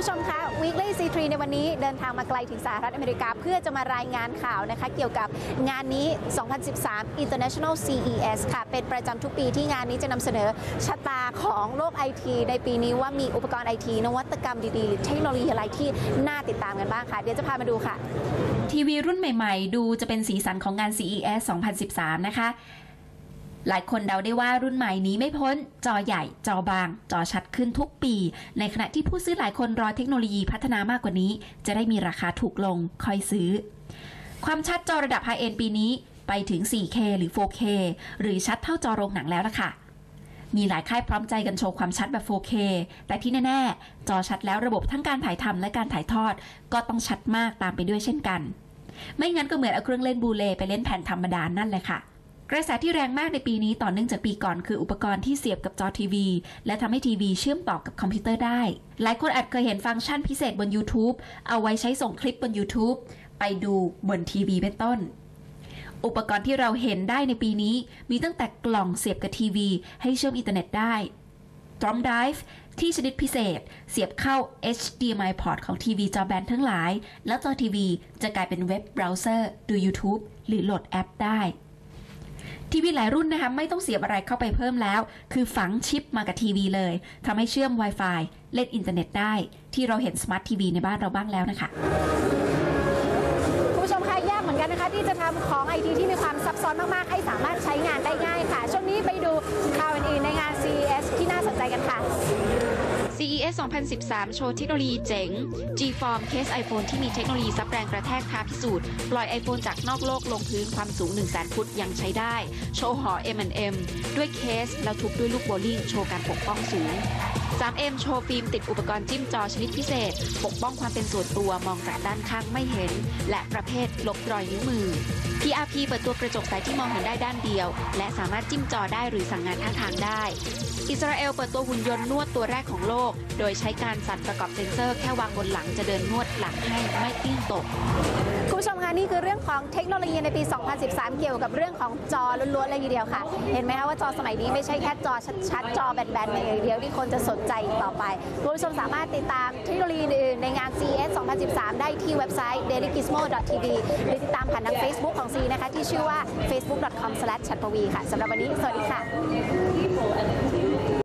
ผู้ชมคะ Weekly C3 ในวันนี้เดินทางมาไกลถึงสหรัฐอเมริกา เพื่อจะมารายงานข่าวนะคะ เกี่ยวกับงานนี้ 2013 International CES ค่ะ เป็นประจำทุกปีที่งานนี้จะนำเสนอชะตาของโลกไอทีในปีนี้ว่ามีอุปกรณ์ไอทีนวัตกรรมดีๆหรือเทคโนโลยีอะไรที่น่าติดตามกันบ้างค่ะ เดี๋ยวจะพามาดูค่ะ ทีวีรุ่นใหม่ ๆ ดูจะเป็นสีสันของงาน CES 2013 นะคะ หลายคนเดาได้ว่ารุ่นใหม่นี้ไม่พ้น จอใหญ่ จอบาง จอชัดขึ้นทุกปี ในขณะที่ผู้ซื้อหลายคนรอเทคโนโลยีพัฒนามากกว่านี้ จะได้มีราคาถูกลงค่อยซื้อ ความชัดจอระดับไฮเอ็นปีนี้ไปถึง 4K หรือ 4K หรือชัดเท่าจอโรงหนังแล้วล่ะค่ะ มีหลายค่ายพร้อมใจกันโชว์ความชัดแบบ 4K แต่ที่แน่ๆ จอชัดแล้วระบบทั้งการถ่ายทำและการถ่ายทอด ก็ต้องชัดมากตามไปด้วยเช่นกัน ไม่งั้นก็เหมือนเอาเครื่องเล่นบูเลไปเล่นแผ่นธรรมดานั่นแหละค่ะ กระแสที่แรงมากในปีนี้ต่อเนื่องจากปีก่อนคืออุปกรณ์ที่เสียบกับจอทีวี และทำให้ทีวีเชื่อมต่อกับคอมพิวเตอร์ได้ หลายคนอาจเคยเห็นฟังก์ชันพิเศษบน YouTube เอาไว้ใช้ส่งคลิปบน YouTube ไปดูบนทีวีเป็นต้น อุปกรณ์ที่เราเห็นได้ในปีนี้ มีตั้งแต่กล่องเสียบกับทีวี ให้เชื่อมอินเทอร์เน็ตได้ Drum Drive ที่ชนิดพิเศษ เสียบเข้า HDMI port ของทีวีจอแบนทั้งหลาย แล้วจอทีวีจะกลายเป็นเว็บเบราว์เซอร์ดู YouTube หรือโหลดแอปได้ ทีวีหลายรุ่นนะคะไม่ต้องเสียบอะไรเข้าไปเพิ่มแล้ว คือฝังชิปมากับทีวีเลยทำให้เชื่อม Wi-Fi เล่นอินเทอร์เน็ตได้ ที่เราเห็นสมาร์ททีวีในบ้านเราบ้างแล้วนะคะคุณผู้ชมคะยากเหมือนกันนะคะ ที่จะทำของไอทีที่มีความซับซ้อนมากๆ ให้สามารถใช้งานได้ง่ายค่ะ ช่วงนี้ไปดูข่าวอื่น CES 2013 โชว์เทคโนโลยีเจ๋ง G-Form เคส iPhone ที่มีเทคโนโลยีซับแรงกระแทกท้าพิสูจน์ ปล่อย iPhone จากนอกโลกลงพื้นความสูง1 0 0 0 0 0 ฟุตยังใช้ได้ โชว์หอ M&M ด้วยเคส แล้วทุบด้วยลูกโบลิ่ง โชว์การปกป้องสูง 3M โชว์ฟิล์มติดอุปกรณ์จิ้มจอชนิดพิเศษ ปกป้องความเป็นส่วนตัวมองจากด้านข้างไม่เห็น และประเภทลบรอยนิ้วมือ PRP เปิดตัวกระจกใสที่มองเห็นได้ด้านเดียว และสามารถจิ้มจอได้หรือสั่งงานท่าทางได้ อิสราเอลเปิดตัวหุ่นยนต์นวดตัวแรกของโลกโดยใช้การสั่นประกอบเซ็นเซอร์แค่วางบนหลังจะเดินนวดหลังให้ไม่กลิ้งตกคุณผู้ชมคะนี่คือเรื่องของเทคโนโลยีในปี 2013 เกี่ยวกับเรื่องของจอล้วนๆเลยทีเดียวค่ะ เห็นไหมคะว่าจอสมัยนี้ไม่ใช่แค่จอชัดๆ จอแบนๆอย่างเดียวที่คนจะสนใจอีกต่อไปคุณผู้ชมสามารถติดตามเทคโนโลยีอื่นๆในงาน CES 2013 ได้ที่เว็บไซต์ dailygizmo.tv หรือติดตามผ่านทาง Facebook ของ C นะคะ ที่ชื่อว่า facebook.com/chatpavi ค่ะสำหรับวันนี้ สวัสดีค่ะ